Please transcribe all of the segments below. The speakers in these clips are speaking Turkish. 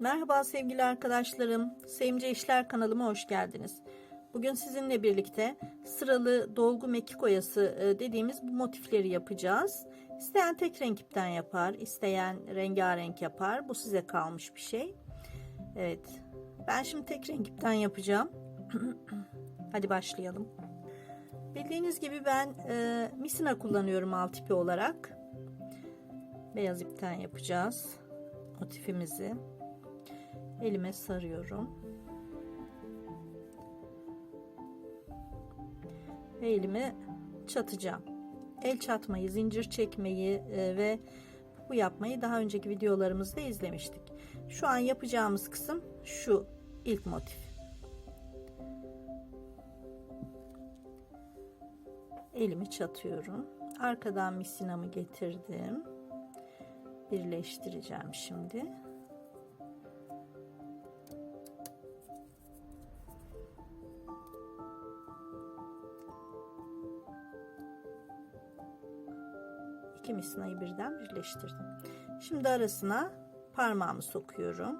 Merhaba sevgili arkadaşlarım. Sevimce İşler kanalıma hoş geldiniz. Bugün sizinle birlikte sıralı dolgu mekik oyası e, dediğimiz bu motifleri yapacağız. İsteyen tek renk ipten yapar, isteyen rengarenk yapar. Bu size kalmış bir şey. Evet. Ben şimdi tek renk ipten yapacağım. Hadi başlayalım. Bildiğiniz gibi ben e, misina kullanıyorum alt ipi olarak. Beyaz ipten yapacağız motifimizi elime sarıyorum. Ve elimi çatacağım. El çatmayı zincir çekmeyi e, ve bu yapmayı daha önceki videolarımızda izlemiştik. Şu an yapacağımız kısım şu ilk motif. Elimi çatıyorum. Arkadan misinamı getirdim. Birleştireceğim şimdi iki misinayı birden birleştirdim. Şimdi arasına parmağımı sokuyorum.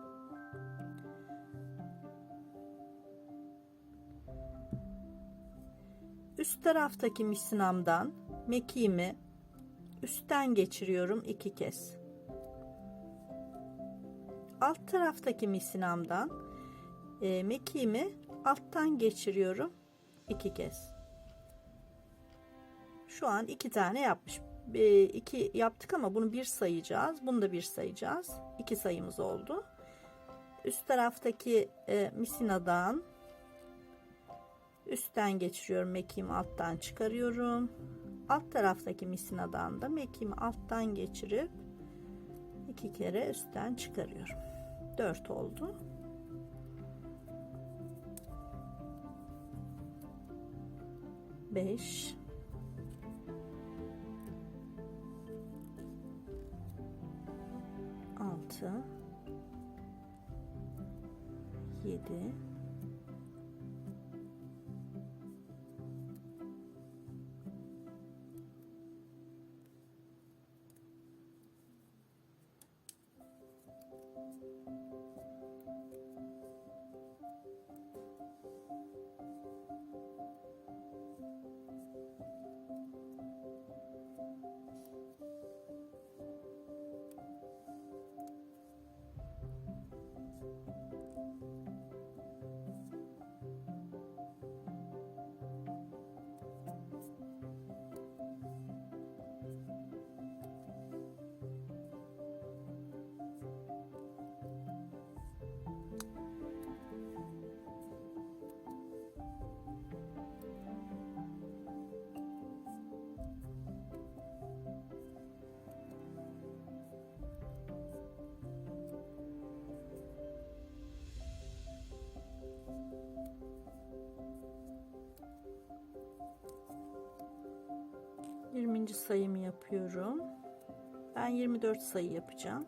Üst taraftaki misinamdan mekiğimi üstten geçiriyorum iki kez. Alt taraftaki misinamdan e, mekiğimi alttan geçiriyorum iki kez. Şu an iki tane yapmış e, iki yaptık ama bunu bir sayacağız. Bunu da bir sayacağız. İki sayımız oldu. Üst taraftaki e, misinadan üstten geçiriyorum. Mekiğimi alttan çıkarıyorum. Alt taraftaki misinadan da mekiğimi alttan geçirip iki kere üstten çıkarıyorum. Dört oldu. Beş. 6 7 sayımı yapıyorum. Ben 24 sayı yapacağım.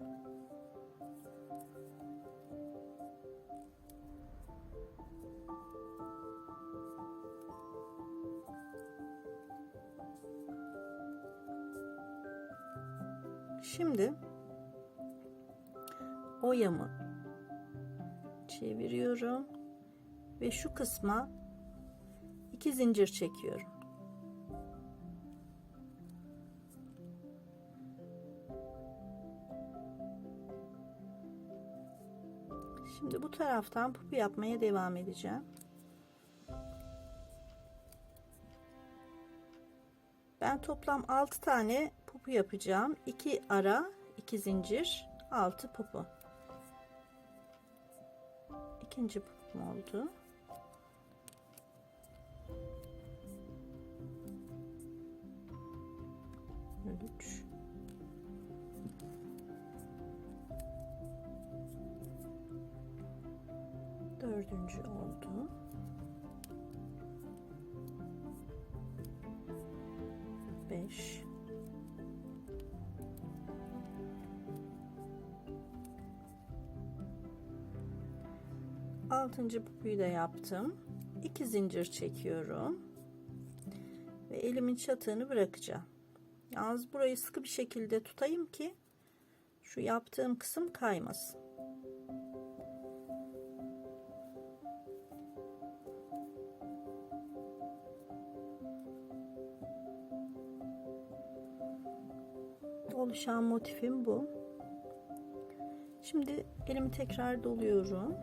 Şimdi oyamı çeviriyorum ve şu kısma iki zincir çekiyorum. Şimdi bu taraftan pupu yapmaya devam edeceğim. Ben toplam 6 tane pupu yapacağım. 2 ara, 2 zincir, 6 pupu. İkinci pupum oldu. Üç. Dördüncü oldu. Beş. Altıncı pupuyu da yaptım. İki zincir çekiyorum. Ve elimin çatığını bırakacağım. Yalnız burayı sıkı bir şekilde tutayım ki şu yaptığım kısım kaymasın. Oluşan motifim bu. Şimdi elimi tekrar doluyorum.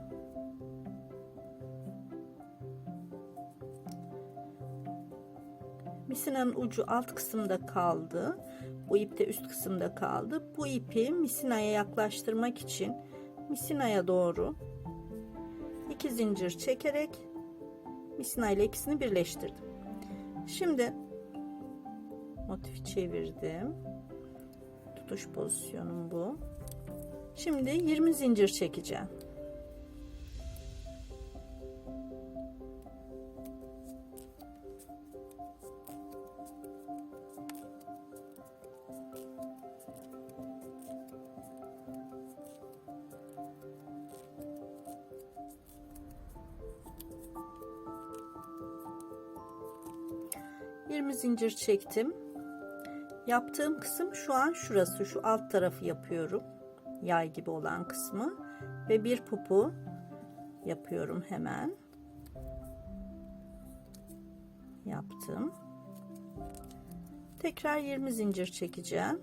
Misinanın ucu alt kısımda kaldı. Bu ip de üst kısımda kaldı. Bu ipi misinaya yaklaştırmak için misinaya doğru iki zincir çekerek misina ile ikisini birleştirdim. Şimdi motifi çevirdim. Tutuş pozisyonum bu. Şimdi 20 zincir çekeceğim. Zincir çektim. Yaptığım kısım şu an şurası. Şu alt tarafı yapıyorum. Yay gibi olan kısmı. Ve bir pupu yapıyorum hemen. Yaptım. Tekrar 20 zincir çekeceğim.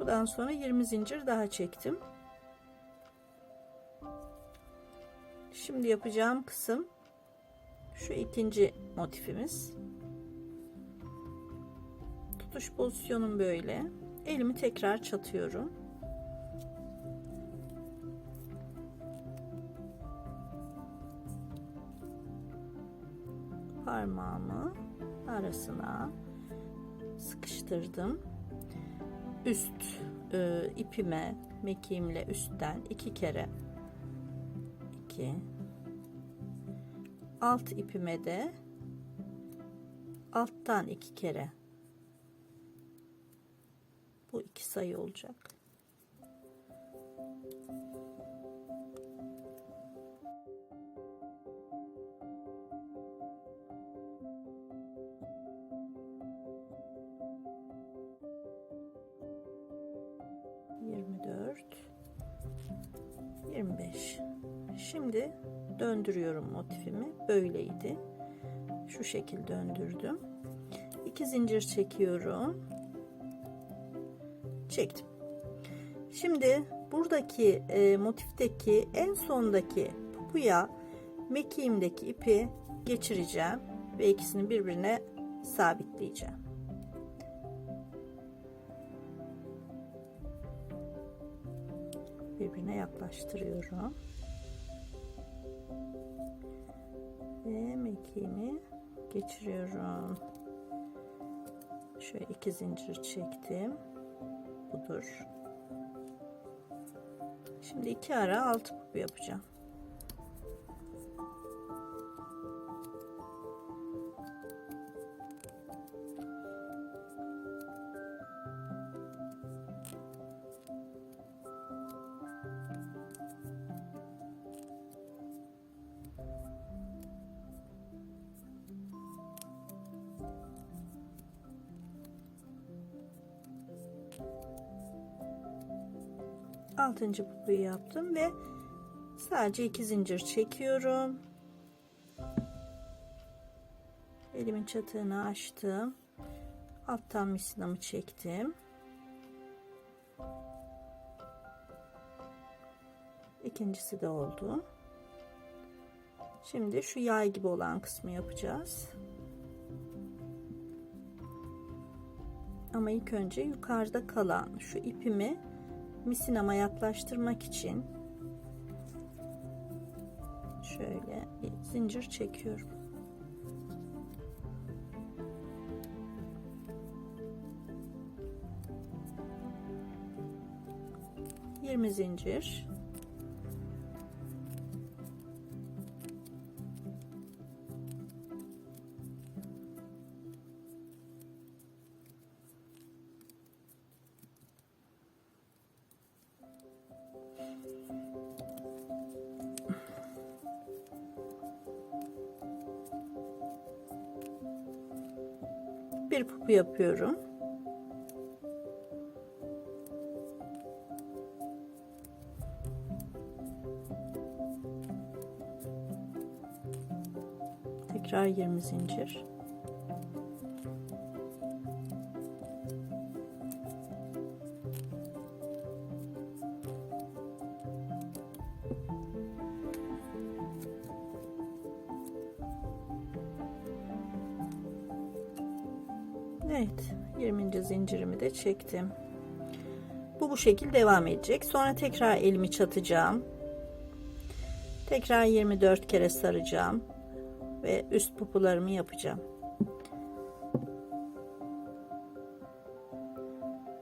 Buradan sonra 20 zincir daha çektim. Şimdi yapacağım kısım şu ikinci motifimiz. Tutuş pozisyonum böyle. Elimi tekrar çatıyorum. Parmağımı arasına sıkıştırdım üst e, ipime mekiğimle üstten iki kere iki alt ipime de alttan iki kere bu iki sayı olacak. Yirmi dört, yirmi beş. Şimdi döndürüyorum motifimi. Böyleydi. Şu şekilde döndürdüm. İki zincir çekiyorum. Çektim. Şimdi buradaki e, motifteki en sondaki pupuya mekiğimdeki ipi geçireceğim ve ikisini birbirine sabitleyeceğim. Birbirine yaklaştırıyorum. Ve mekiğimi geçiriyorum. Şöyle iki zincir çektim. Budur. Şimdi iki ara altı yapacağım. Altıncı pupuyu yaptım ve sadece iki zincir çekiyorum. Elimin çatığını açtım. Alttan misinamı çektim. İkincisi de oldu. Şimdi şu yay gibi olan kısmı yapacağız. Ama ilk önce yukarıda kalan şu ipimi misinama yaklaştırmak için şöyle bir zincir çekiyorum. Yirmi zincir. bir pupu yapıyorum. Tekrar 20 zincir. Evet 20. zincirimi de çektim bu bu şekil devam edecek sonra tekrar elimi çatacağım tekrar 24 kere saracağım ve üst pupularımı yapacağım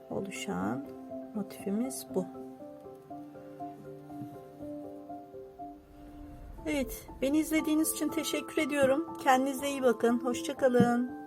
oluşan motifimiz bu Evet, beni izlediğiniz için teşekkür ediyorum. Kendinize iyi bakın. Hoşçakalın.